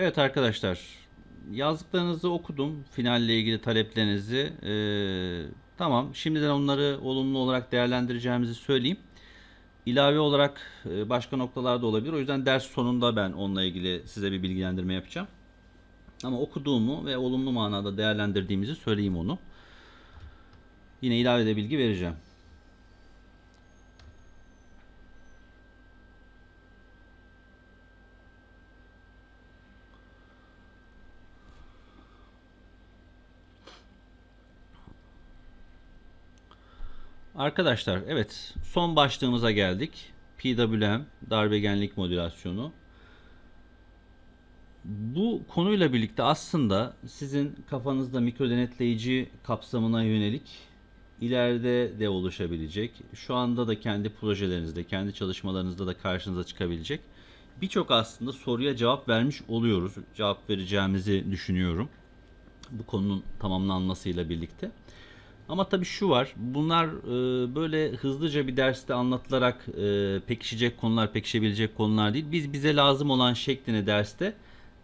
Evet arkadaşlar, yazdıklarınızı okudum. Finalle ilgili taleplerinizi. Ee, tamam, şimdiden onları olumlu olarak değerlendireceğimizi söyleyeyim. İlave olarak e, başka noktalarda olabilir. O yüzden ders sonunda ben onunla ilgili size bir bilgilendirme yapacağım. Ama okuduğumu ve olumlu manada değerlendirdiğimizi söyleyeyim onu. Yine ilave de bilgi vereceğim. Arkadaşlar evet son başlığımıza geldik. PWM darbegenlik modülasyonu. Bu konuyla birlikte aslında sizin kafanızda mikro denetleyici kapsamına yönelik ileride de oluşabilecek, şu anda da kendi projelerinizde, kendi çalışmalarınızda da karşınıza çıkabilecek birçok aslında soruya cevap vermiş oluyoruz. Cevap vereceğimizi düşünüyorum. Bu konunun tamamlanmasıyla birlikte. Ama tabii şu var. Bunlar e, böyle hızlıca bir derste anlatılarak e, pekişecek konular, pekişebilecek konular değil. Biz bize lazım olan şeklini derste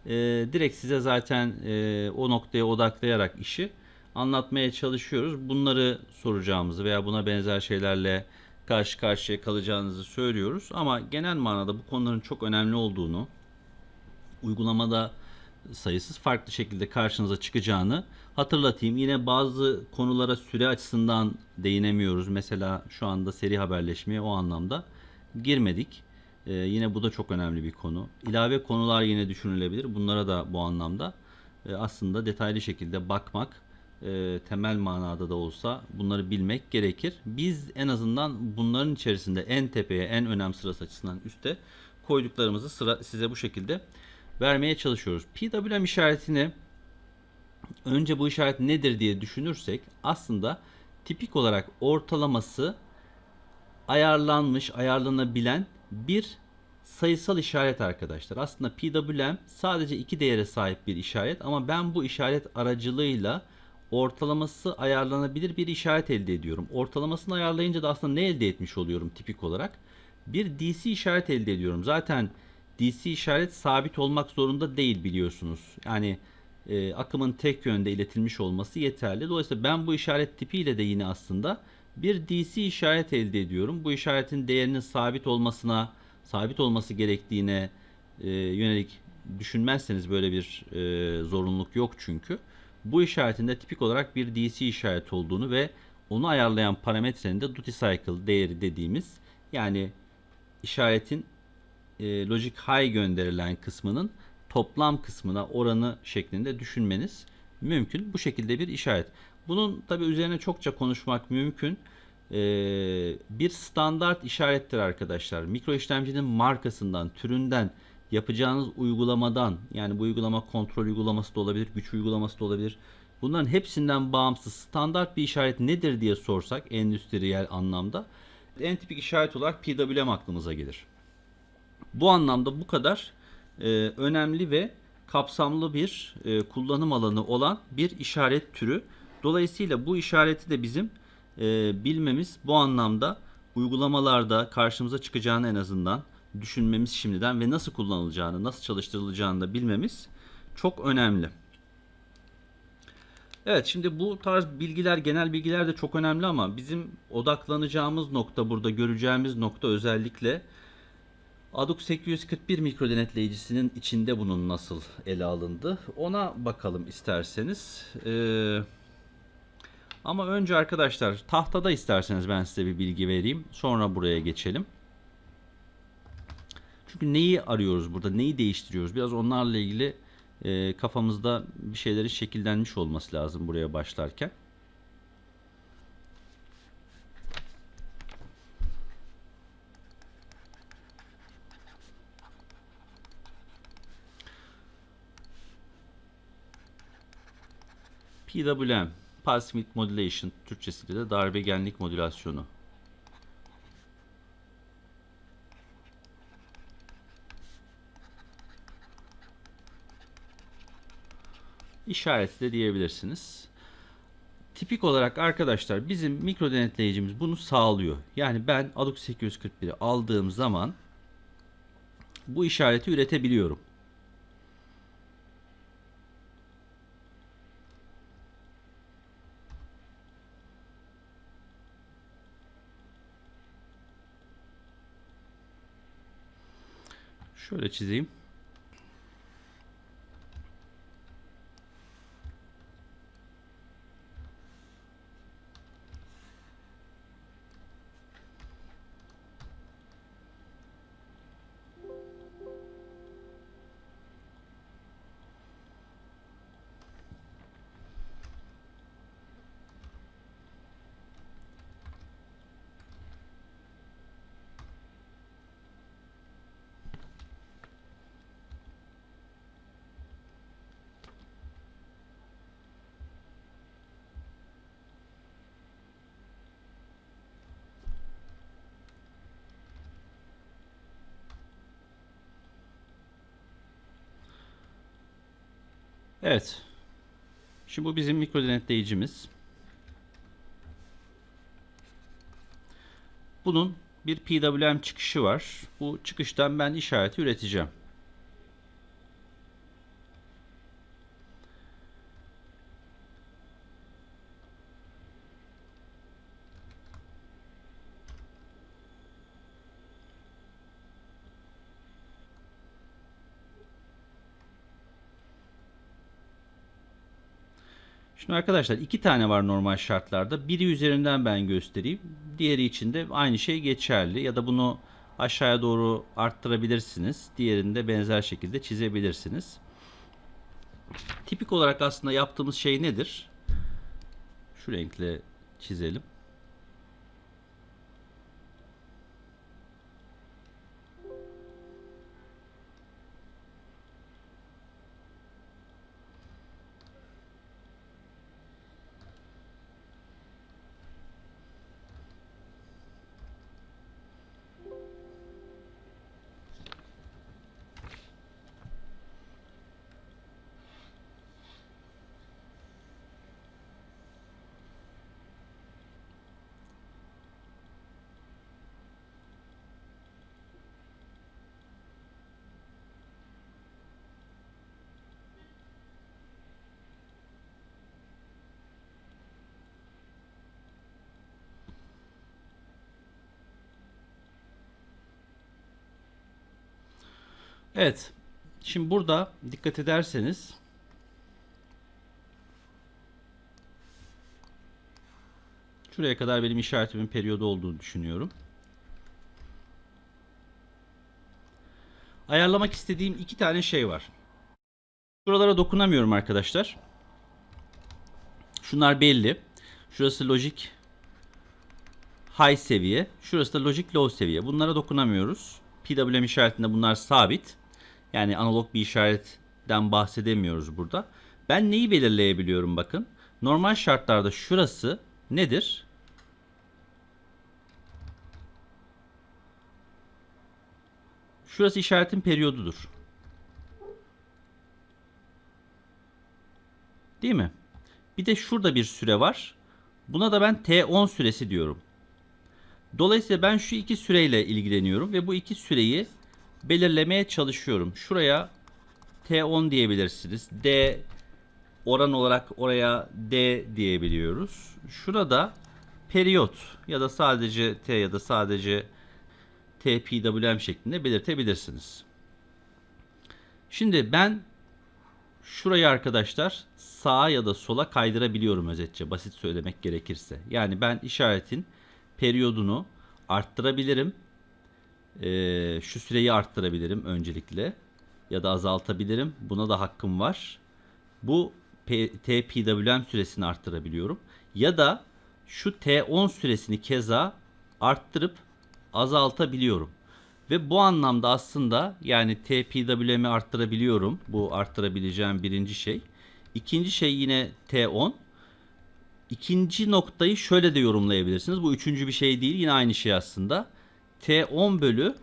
e, direkt size zaten e, o noktaya odaklayarak işi anlatmaya çalışıyoruz. Bunları soracağımızı veya buna benzer şeylerle karşı karşıya kalacağınızı söylüyoruz. Ama genel manada bu konuların çok önemli olduğunu, uygulamada sayısız farklı şekilde karşınıza çıkacağını hatırlatayım. Yine bazı konulara süre açısından değinemiyoruz. Mesela şu anda seri haberleşmeye o anlamda girmedik. Ee, yine bu da çok önemli bir konu. İlave konular yine düşünülebilir. Bunlara da bu anlamda e, aslında detaylı şekilde bakmak, e, temel manada da olsa bunları bilmek gerekir. Biz en azından bunların içerisinde en tepeye, en önem sırası açısından üste koyduklarımızı sıra size bu şekilde vermeye çalışıyoruz. PWM işaretini önce bu işaret nedir diye düşünürsek aslında tipik olarak ortalaması ayarlanmış, ayarlanabilen bir sayısal işaret arkadaşlar. Aslında PWM sadece iki değere sahip bir işaret ama ben bu işaret aracılığıyla ortalaması ayarlanabilir bir işaret elde ediyorum. Ortalamasını ayarlayınca da aslında ne elde etmiş oluyorum tipik olarak? Bir DC işaret elde ediyorum. Zaten DC işaret sabit olmak zorunda değil biliyorsunuz. Yani e, akımın tek yönde iletilmiş olması yeterli. Dolayısıyla ben bu işaret tipiyle de yine aslında bir DC işaret elde ediyorum. Bu işaretin değerinin sabit olmasına, sabit olması gerektiğine e, yönelik düşünmezseniz böyle bir e, zorunluluk yok çünkü. Bu işaretin de tipik olarak bir DC işaret olduğunu ve onu ayarlayan parametrenin de duty cycle değeri dediğimiz yani işaretin e, logic high gönderilen kısmının toplam kısmına oranı şeklinde düşünmeniz mümkün. Bu şekilde bir işaret. Bunun tabi üzerine çokça konuşmak mümkün. E, bir standart işarettir arkadaşlar. Mikro işlemcinin markasından, türünden, yapacağınız uygulamadan yani bu uygulama kontrol uygulaması da olabilir, güç uygulaması da olabilir. Bunların hepsinden bağımsız standart bir işaret nedir diye sorsak endüstriyel anlamda en tipik işaret olarak PWM aklımıza gelir. Bu anlamda bu kadar e, önemli ve kapsamlı bir e, kullanım alanı olan bir işaret türü. Dolayısıyla bu işareti de bizim e, bilmemiz bu anlamda uygulamalarda karşımıza çıkacağını en azından düşünmemiz şimdiden ve nasıl kullanılacağını, nasıl çalıştırılacağını da bilmemiz çok önemli. Evet şimdi bu tarz bilgiler, genel bilgiler de çok önemli ama bizim odaklanacağımız nokta burada göreceğimiz nokta özellikle ADUK 841 mikro denetleyicisinin içinde bunun nasıl ele alındı ona bakalım isterseniz. Ee, ama önce arkadaşlar tahtada isterseniz ben size bir bilgi vereyim. Sonra buraya geçelim. Çünkü neyi arıyoruz burada, neyi değiştiriyoruz? Biraz onlarla ilgili e, kafamızda bir şeylerin şekillenmiş olması lazım buraya başlarken. PWM, Pulse Width Modulation, Türkçesiyle de darbe genlik modülasyonu. işareti de diyebilirsiniz. Tipik olarak arkadaşlar bizim mikro denetleyicimiz bunu sağlıyor. Yani ben ADUK 841'i aldığım zaman bu işareti üretebiliyorum. Şöyle çizeyim. Evet. Şimdi bu bizim mikro denetleyicimiz. Bunun bir PWM çıkışı var. Bu çıkıştan ben işareti üreteceğim. Şimdi arkadaşlar iki tane var normal şartlarda. Biri üzerinden ben göstereyim. Diğeri için de aynı şey geçerli. Ya da bunu aşağıya doğru arttırabilirsiniz. Diğerini de benzer şekilde çizebilirsiniz. Tipik olarak aslında yaptığımız şey nedir? Şu renkle çizelim. Evet. Şimdi burada dikkat ederseniz şuraya kadar benim işaretimin periyodu olduğunu düşünüyorum. Ayarlamak istediğim iki tane şey var. Şuralara dokunamıyorum arkadaşlar. Şunlar belli. Şurası logic high seviye. Şurası da logic low seviye. Bunlara dokunamıyoruz. PWM işaretinde bunlar sabit. Yani analog bir işaretten bahsedemiyoruz burada. Ben neyi belirleyebiliyorum bakın. Normal şartlarda şurası nedir? Şurası işaretin periyodudur. Değil mi? Bir de şurada bir süre var. Buna da ben T10 süresi diyorum. Dolayısıyla ben şu iki süreyle ilgileniyorum ve bu iki süreyi belirlemeye çalışıyorum. Şuraya T10 diyebilirsiniz. D oran olarak oraya D diyebiliyoruz. Şurada periyot ya da sadece T ya da sadece TPWM şeklinde belirtebilirsiniz. Şimdi ben şurayı arkadaşlar sağa ya da sola kaydırabiliyorum özetçe basit söylemek gerekirse. Yani ben işaretin periyodunu arttırabilirim. Ee, şu süreyi arttırabilirim öncelikle ya da azaltabilirim. Buna da hakkım var. Bu TPWM süresini arttırabiliyorum. Ya da şu T10 süresini keza arttırıp azaltabiliyorum. Ve bu anlamda aslında yani TPWM'i arttırabiliyorum. Bu arttırabileceğim birinci şey. İkinci şey yine T10. İkinci noktayı şöyle de yorumlayabilirsiniz. Bu üçüncü bir şey değil. Yine aynı şey aslında. T10 bölü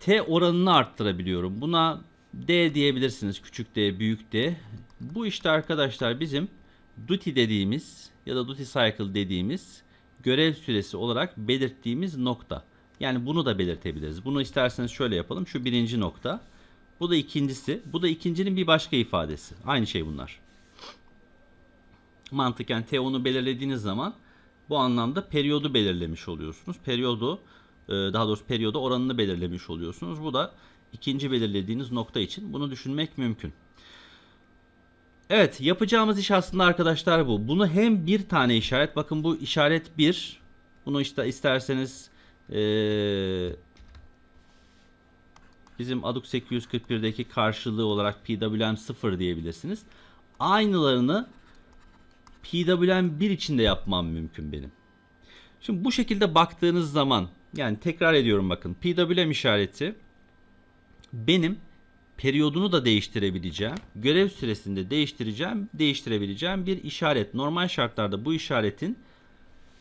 T oranını arttırabiliyorum. Buna D diyebilirsiniz. Küçük D, büyük D. Bu işte arkadaşlar bizim duty dediğimiz ya da duty cycle dediğimiz görev süresi olarak belirttiğimiz nokta. Yani bunu da belirtebiliriz. Bunu isterseniz şöyle yapalım. Şu birinci nokta. Bu da ikincisi. Bu da ikincinin bir başka ifadesi. Aynı şey bunlar. Mantıken T10'u belirlediğiniz zaman bu anlamda periyodu belirlemiş oluyorsunuz. Periyodu e, daha doğrusu periyoda oranını belirlemiş oluyorsunuz. Bu da ikinci belirlediğiniz nokta için bunu düşünmek mümkün. Evet yapacağımız iş aslında arkadaşlar bu. Bunu hem bir tane işaret bakın bu işaret 1 bunu işte isterseniz eee, bizim Aduk 841'deki karşılığı olarak PWM 0 diyebilirsiniz. Aynılarını PWM 1 içinde yapmam mümkün benim. Şimdi bu şekilde baktığınız zaman yani tekrar ediyorum bakın PWM işareti benim periyodunu da değiştirebileceğim, görev süresinde değiştireceğim, değiştirebileceğim bir işaret. Normal şartlarda bu işaretin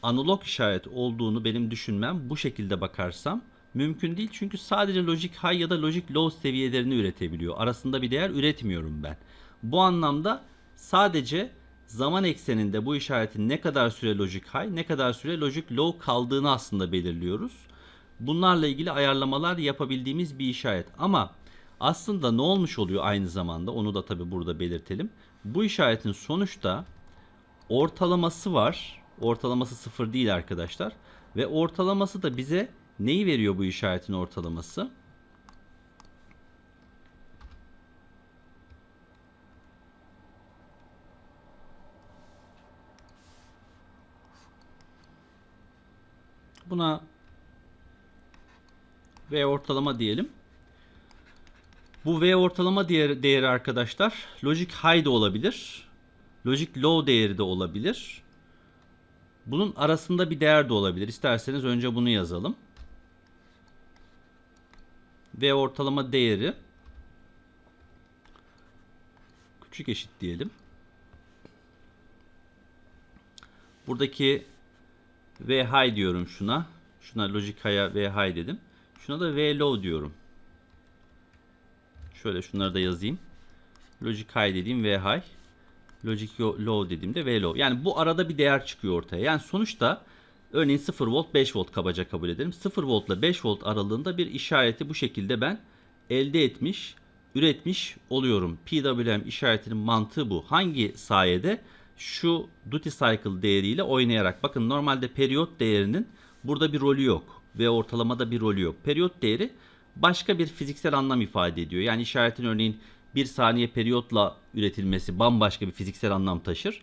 analog işaret olduğunu benim düşünmem bu şekilde bakarsam mümkün değil. Çünkü sadece logic high ya da logic low seviyelerini üretebiliyor. Arasında bir değer üretmiyorum ben. Bu anlamda sadece zaman ekseninde bu işaretin ne kadar süre logic high, ne kadar süre logic low kaldığını aslında belirliyoruz. Bunlarla ilgili ayarlamalar yapabildiğimiz bir işaret. Ama aslında ne olmuş oluyor aynı zamanda onu da tabi burada belirtelim. Bu işaretin sonuçta ortalaması var. Ortalaması sıfır değil arkadaşlar. Ve ortalaması da bize neyi veriyor bu işaretin ortalaması? Buna V ortalama diyelim. Bu V ortalama değeri, değeri arkadaşlar logic high de olabilir. Logic low değeri de olabilir. Bunun arasında bir değer de olabilir. İsterseniz önce bunu yazalım. V ortalama değeri küçük eşit diyelim. Buradaki V high diyorum şuna. Şuna logic high'a V high dedim. Şuna da V low diyorum. Şöyle şunları da yazayım. Logic high dediğim V high. Logic low dediğimde V low. Yani bu arada bir değer çıkıyor ortaya. Yani sonuçta örneğin 0 volt 5 volt kabaca kabul edelim. 0 volt ile 5 volt aralığında bir işareti bu şekilde ben elde etmiş, üretmiş oluyorum. PWM işaretinin mantığı bu. Hangi sayede? Şu duty cycle değeriyle oynayarak. Bakın normalde periyot değerinin burada bir rolü yok. Ve ortalamada bir rolü yok. Periyot değeri başka bir fiziksel anlam ifade ediyor. Yani işaretin örneğin 1 saniye periyotla üretilmesi bambaşka bir fiziksel anlam taşır.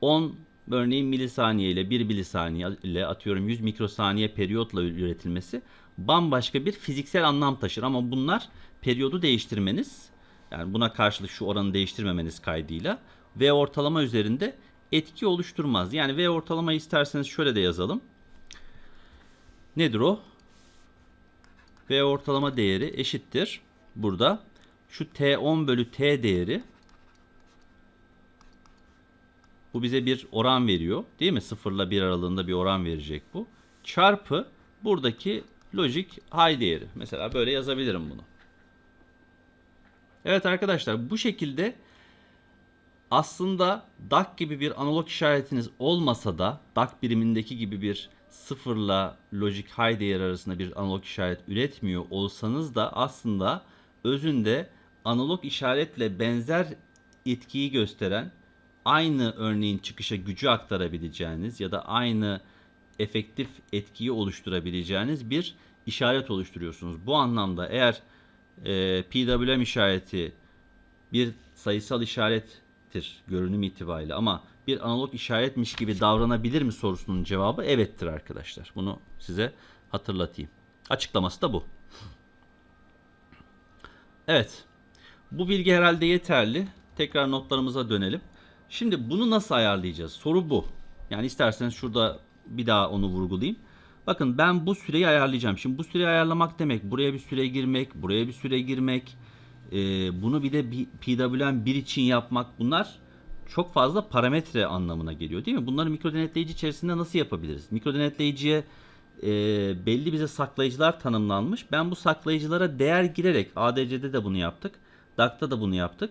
10 örneğin milisaniye ile 1 milisaniye ile atıyorum 100 mikrosaniye periyotla üretilmesi bambaşka bir fiziksel anlam taşır. Ama bunlar periyodu değiştirmeniz yani buna karşılık şu oranı değiştirmemeniz kaydıyla V ortalama üzerinde etki oluşturmaz. Yani V ortalama isterseniz şöyle de yazalım. Nedir o? V ortalama değeri eşittir. Burada şu T10 bölü T değeri bu bize bir oran veriyor. Değil mi? 0 ile 1 aralığında bir oran verecek bu. Çarpı buradaki logic high değeri. Mesela böyle yazabilirim bunu. Evet arkadaşlar bu şekilde aslında DAC gibi bir analog işaretiniz olmasa da DAC birimindeki gibi bir sıfırla logic high değer arasında bir analog işaret üretmiyor olsanız da aslında özünde analog işaretle benzer etkiyi gösteren aynı örneğin çıkışa gücü aktarabileceğiniz ya da aynı efektif etkiyi oluşturabileceğiniz bir işaret oluşturuyorsunuz. Bu anlamda eğer e, PWM işareti bir sayısal işarettir görünüm itibariyle ama bir analog işaretmiş gibi davranabilir mi sorusunun cevabı evettir arkadaşlar. Bunu size hatırlatayım. Açıklaması da bu. Evet. Bu bilgi herhalde yeterli. Tekrar notlarımıza dönelim. Şimdi bunu nasıl ayarlayacağız? Soru bu. Yani isterseniz şurada bir daha onu vurgulayayım. Bakın ben bu süreyi ayarlayacağım. Şimdi bu süreyi ayarlamak demek buraya bir süre girmek, buraya bir süre girmek, e, bunu bir de PWM 1 için yapmak bunlar çok fazla parametre anlamına geliyor değil mi? Bunları mikro denetleyici içerisinde nasıl yapabiliriz? Mikro denetleyiciye e, belli bize saklayıcılar tanımlanmış. Ben bu saklayıcılara değer girerek ADC'de de bunu yaptık. DAC'ta da bunu yaptık.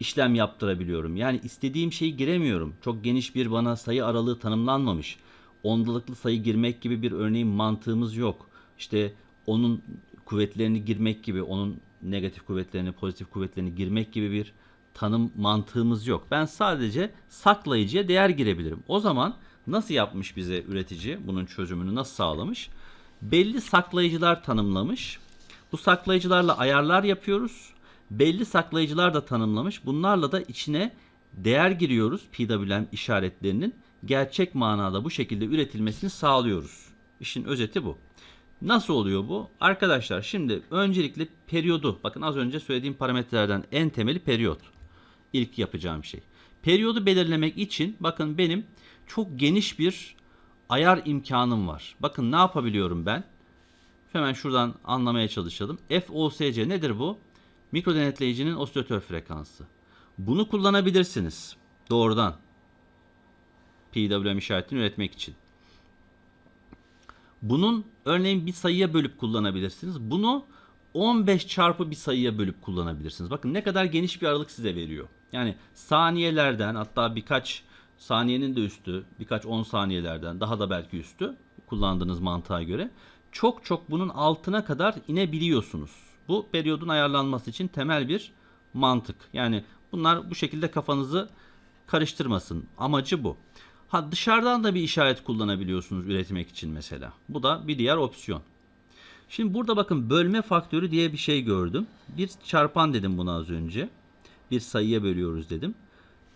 işlem yaptırabiliyorum. Yani istediğim şeyi giremiyorum. Çok geniş bir bana sayı aralığı tanımlanmamış. Ondalıklı sayı girmek gibi bir örneğin mantığımız yok. İşte onun kuvvetlerini girmek gibi, onun negatif kuvvetlerini, pozitif kuvvetlerini girmek gibi bir tanım mantığımız yok. Ben sadece saklayıcıya değer girebilirim. O zaman nasıl yapmış bize üretici bunun çözümünü nasıl sağlamış? belli saklayıcılar tanımlamış. Bu saklayıcılarla ayarlar yapıyoruz. Belli saklayıcılar da tanımlamış. Bunlarla da içine değer giriyoruz PWM işaretlerinin gerçek manada bu şekilde üretilmesini sağlıyoruz. İşin özeti bu. Nasıl oluyor bu? Arkadaşlar şimdi öncelikle periyodu. Bakın az önce söylediğim parametrelerden en temeli periyot. İlk yapacağım şey. Periyodu belirlemek için bakın benim çok geniş bir ayar imkanım var. Bakın ne yapabiliyorum ben? Hemen şuradan anlamaya çalışalım. FOSC nedir bu? Mikro denetleyicinin osilatör frekansı. Bunu kullanabilirsiniz. Doğrudan. PWM işaretini üretmek için. Bunun örneğin bir sayıya bölüp kullanabilirsiniz. Bunu 15 çarpı bir sayıya bölüp kullanabilirsiniz. Bakın ne kadar geniş bir aralık size veriyor. Yani saniyelerden hatta birkaç saniyenin de üstü, birkaç 10 saniyelerden daha da belki üstü kullandığınız mantığa göre çok çok bunun altına kadar inebiliyorsunuz. Bu periyodun ayarlanması için temel bir mantık. Yani bunlar bu şekilde kafanızı karıştırmasın. Amacı bu. Ha dışarıdan da bir işaret kullanabiliyorsunuz üretmek için mesela. Bu da bir diğer opsiyon. Şimdi burada bakın bölme faktörü diye bir şey gördüm. Bir çarpan dedim buna az önce. Bir sayıya bölüyoruz dedim.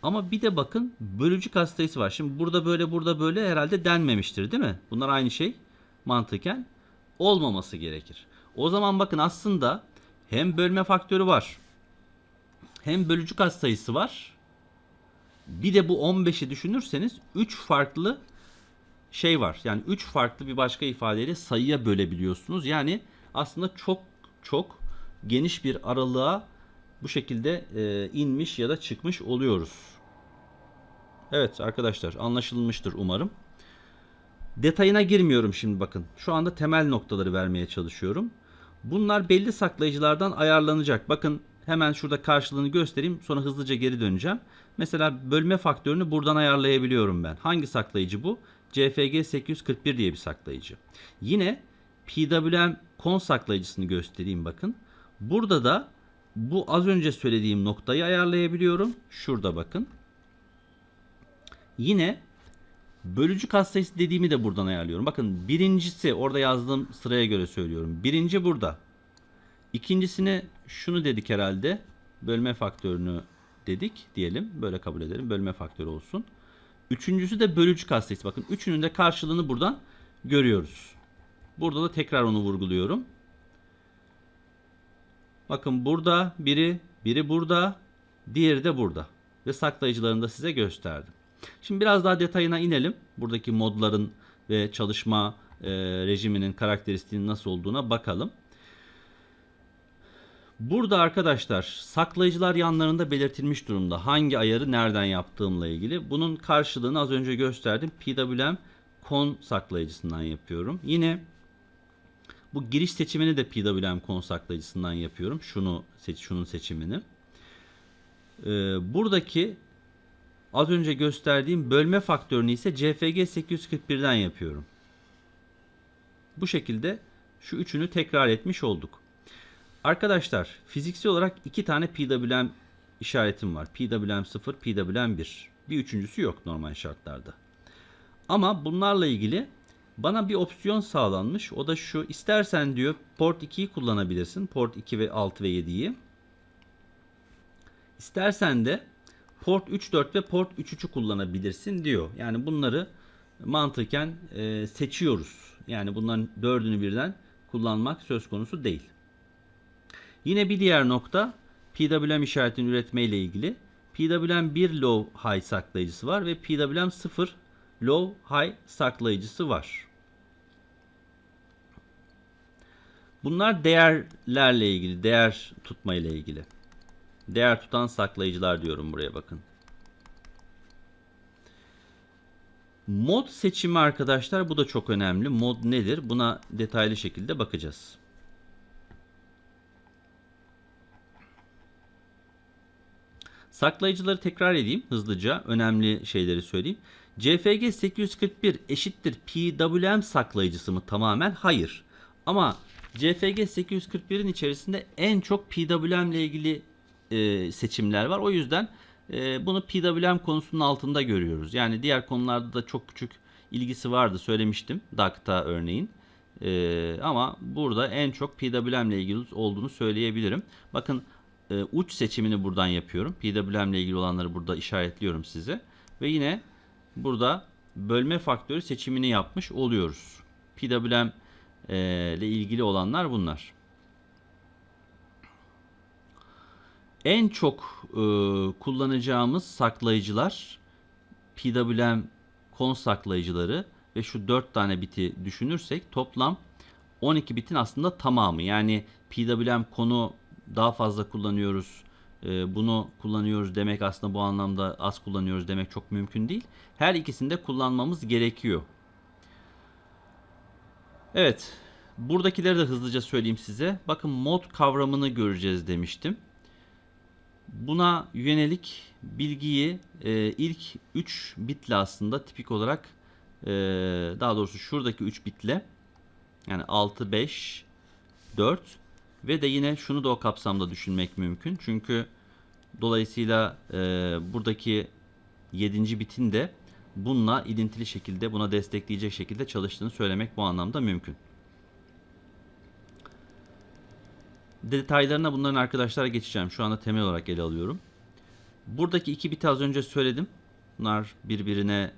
Ama bir de bakın bölücü katsayısı var. Şimdi burada böyle burada böyle herhalde denmemiştir değil mi? Bunlar aynı şey mantıken olmaması gerekir. O zaman bakın aslında hem bölme faktörü var. Hem bölücü katsayısı var. Bir de bu 15'i düşünürseniz 3 farklı şey var. Yani 3 farklı bir başka ifadeyle sayıya bölebiliyorsunuz. Yani aslında çok çok geniş bir aralığa bu şekilde e, inmiş ya da çıkmış oluyoruz. Evet arkadaşlar anlaşılmıştır umarım. Detayına girmiyorum şimdi bakın. Şu anda temel noktaları vermeye çalışıyorum. Bunlar belli saklayıcılardan ayarlanacak. Bakın hemen şurada karşılığını göstereyim. Sonra hızlıca geri döneceğim. Mesela bölme faktörünü buradan ayarlayabiliyorum ben. Hangi saklayıcı bu? CFG 841 diye bir saklayıcı. Yine PWM kon saklayıcısını göstereyim bakın. Burada da bu az önce söylediğim noktayı ayarlayabiliyorum. Şurada bakın. Yine bölücü katsayısı dediğimi de buradan ayarlıyorum. Bakın birincisi orada yazdığım sıraya göre söylüyorum. Birinci burada. İkincisine şunu dedik herhalde. Bölme faktörünü dedik diyelim. Böyle kabul edelim. Bölme faktörü olsun. Üçüncüsü de bölücü katsayısı. Bakın üçünün de karşılığını buradan görüyoruz. Burada da tekrar onu vurguluyorum. Bakın burada biri, biri burada, diğeri de burada. Ve saklayıcılarını da size gösterdim. Şimdi biraz daha detayına inelim. Buradaki modların ve çalışma e, rejiminin karakteristiğinin nasıl olduğuna bakalım. Burada arkadaşlar saklayıcılar yanlarında belirtilmiş durumda. Hangi ayarı nereden yaptığımla ilgili. Bunun karşılığını az önce gösterdim. PWM kon saklayıcısından yapıyorum. Yine bu giriş seçimini de PWM kon saklayıcısından yapıyorum. Şunu seç, şunun seçimini. Ee, buradaki az önce gösterdiğim bölme faktörünü ise CFG 841'den yapıyorum. Bu şekilde şu üçünü tekrar etmiş olduk. Arkadaşlar fiziksel olarak iki tane PWM işaretim var. PWM 0, PWM 1. Bir üçüncüsü yok normal şartlarda. Ama bunlarla ilgili bana bir opsiyon sağlanmış. O da şu. İstersen diyor port 2'yi kullanabilirsin. Port 2 ve 6 ve 7'yi. İstersen de port 3, 4 ve port 3, 3'ü kullanabilirsin diyor. Yani bunları mantıken e, seçiyoruz. Yani bunların dördünü birden kullanmak söz konusu değil. Yine bir diğer nokta PWM işaretini üretme ile ilgili. PWM 1 low high saklayıcısı var ve PWM 0 low high saklayıcısı var. Bunlar değerlerle ilgili, değer tutma ile ilgili. Değer tutan saklayıcılar diyorum buraya bakın. Mod seçimi arkadaşlar bu da çok önemli. Mod nedir? Buna detaylı şekilde bakacağız. Saklayıcıları tekrar edeyim hızlıca. Önemli şeyleri söyleyeyim. CFG 841 eşittir PWM saklayıcısı mı tamamen? Hayır. Ama CFG 841'in içerisinde en çok PWM ile ilgili e, seçimler var. O yüzden e, bunu PWM konusunun altında görüyoruz. Yani diğer konularda da çok küçük ilgisi vardı söylemiştim. DACTA örneğin. Ee, ama burada en çok PWM ile ilgili olduğunu söyleyebilirim. Bakın e, uç seçimini buradan yapıyorum. PWM ile ilgili olanları burada işaretliyorum size. Ve yine burada bölme faktörü seçimini yapmış oluyoruz. PWM e, ile ilgili olanlar bunlar. En çok e, kullanacağımız saklayıcılar PWM kon saklayıcıları ve şu 4 tane biti düşünürsek toplam 12 bitin aslında tamamı. Yani PWM konu daha fazla kullanıyoruz. e, Bunu kullanıyoruz demek aslında bu anlamda az kullanıyoruz demek çok mümkün değil. Her ikisini de kullanmamız gerekiyor. Evet. Buradakileri de hızlıca söyleyeyim size. Bakın mod kavramını göreceğiz demiştim. Buna yönelik bilgiyi e, ilk 3 bitle aslında tipik olarak e, daha doğrusu şuradaki 3 bitle yani 6, 5, 4 ve de yine şunu da o kapsamda düşünmek mümkün. Çünkü dolayısıyla e, buradaki 7. bitin de bununla ilintili şekilde buna destekleyecek şekilde çalıştığını söylemek bu anlamda mümkün. Detaylarına bunların arkadaşlar geçeceğim. Şu anda temel olarak ele alıyorum. Buradaki iki biti az önce söyledim. Bunlar birbirine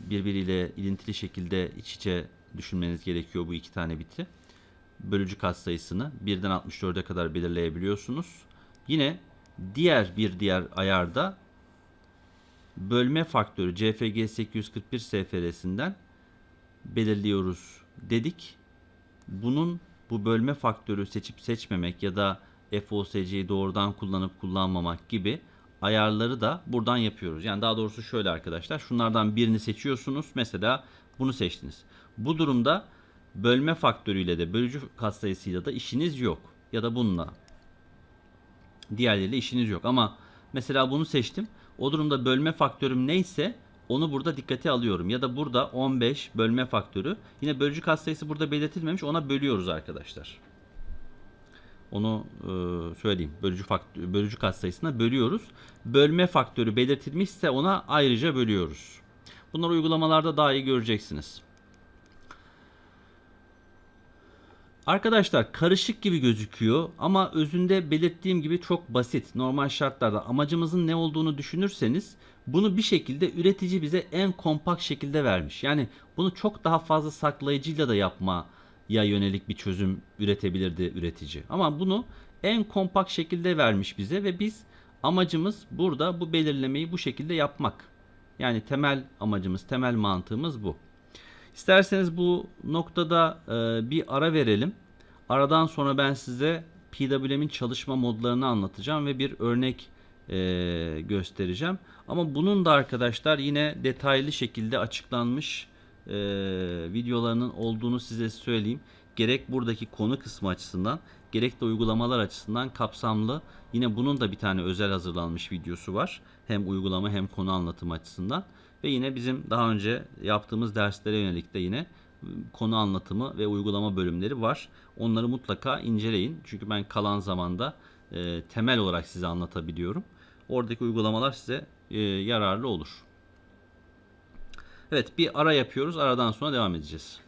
birbiriyle ilintili şekilde iç içe düşünmeniz gerekiyor bu iki tane biti. Bölücü katsayısını 1'den 64'e kadar belirleyebiliyorsunuz. Yine diğer bir diğer ayarda bölme faktörü CFG 841 SFR'sinden belirliyoruz dedik. Bunun bu bölme faktörü seçip seçmemek ya da FOSC'yi doğrudan kullanıp kullanmamak gibi ayarları da buradan yapıyoruz. Yani daha doğrusu şöyle arkadaşlar. Şunlardan birini seçiyorsunuz. Mesela bunu seçtiniz. Bu durumda bölme faktörüyle de bölücü katsayısıyla da işiniz yok. Ya da bununla. Diğerleriyle işiniz yok. Ama mesela bunu seçtim. O durumda bölme faktörüm neyse onu burada dikkate alıyorum. Ya da burada 15 bölme faktörü. Yine bölücü katsayısı burada belirtilmemiş. Ona bölüyoruz arkadaşlar. Onu e, söyleyeyim. Bölücü faktör, bölücü katsayısına bölüyoruz. Bölme faktörü belirtilmişse ona ayrıca bölüyoruz. Bunları uygulamalarda daha iyi göreceksiniz. Arkadaşlar karışık gibi gözüküyor ama özünde belirttiğim gibi çok basit. Normal şartlarda amacımızın ne olduğunu düşünürseniz bunu bir şekilde üretici bize en kompakt şekilde vermiş. Yani bunu çok daha fazla saklayıcıyla da yapmaya yönelik bir çözüm üretebilirdi üretici. Ama bunu en kompakt şekilde vermiş bize ve biz amacımız burada bu belirlemeyi bu şekilde yapmak. Yani temel amacımız, temel mantığımız bu. İsterseniz bu noktada bir ara verelim. Aradan sonra ben size PWM'in çalışma modlarını anlatacağım ve bir örnek e, göstereceğim. Ama bunun da arkadaşlar yine detaylı şekilde açıklanmış e, videolarının olduğunu size söyleyeyim. Gerek buradaki konu kısmı açısından gerek de uygulamalar açısından kapsamlı. Yine bunun da bir tane özel hazırlanmış videosu var. Hem uygulama hem konu anlatım açısından. Ve yine bizim daha önce yaptığımız derslere yönelik de yine konu anlatımı ve uygulama bölümleri var. Onları mutlaka inceleyin. Çünkü ben kalan zamanda e, temel olarak size anlatabiliyorum. Oradaki uygulamalar size e, yararlı olur. Evet bir ara yapıyoruz. Aradan sonra devam edeceğiz.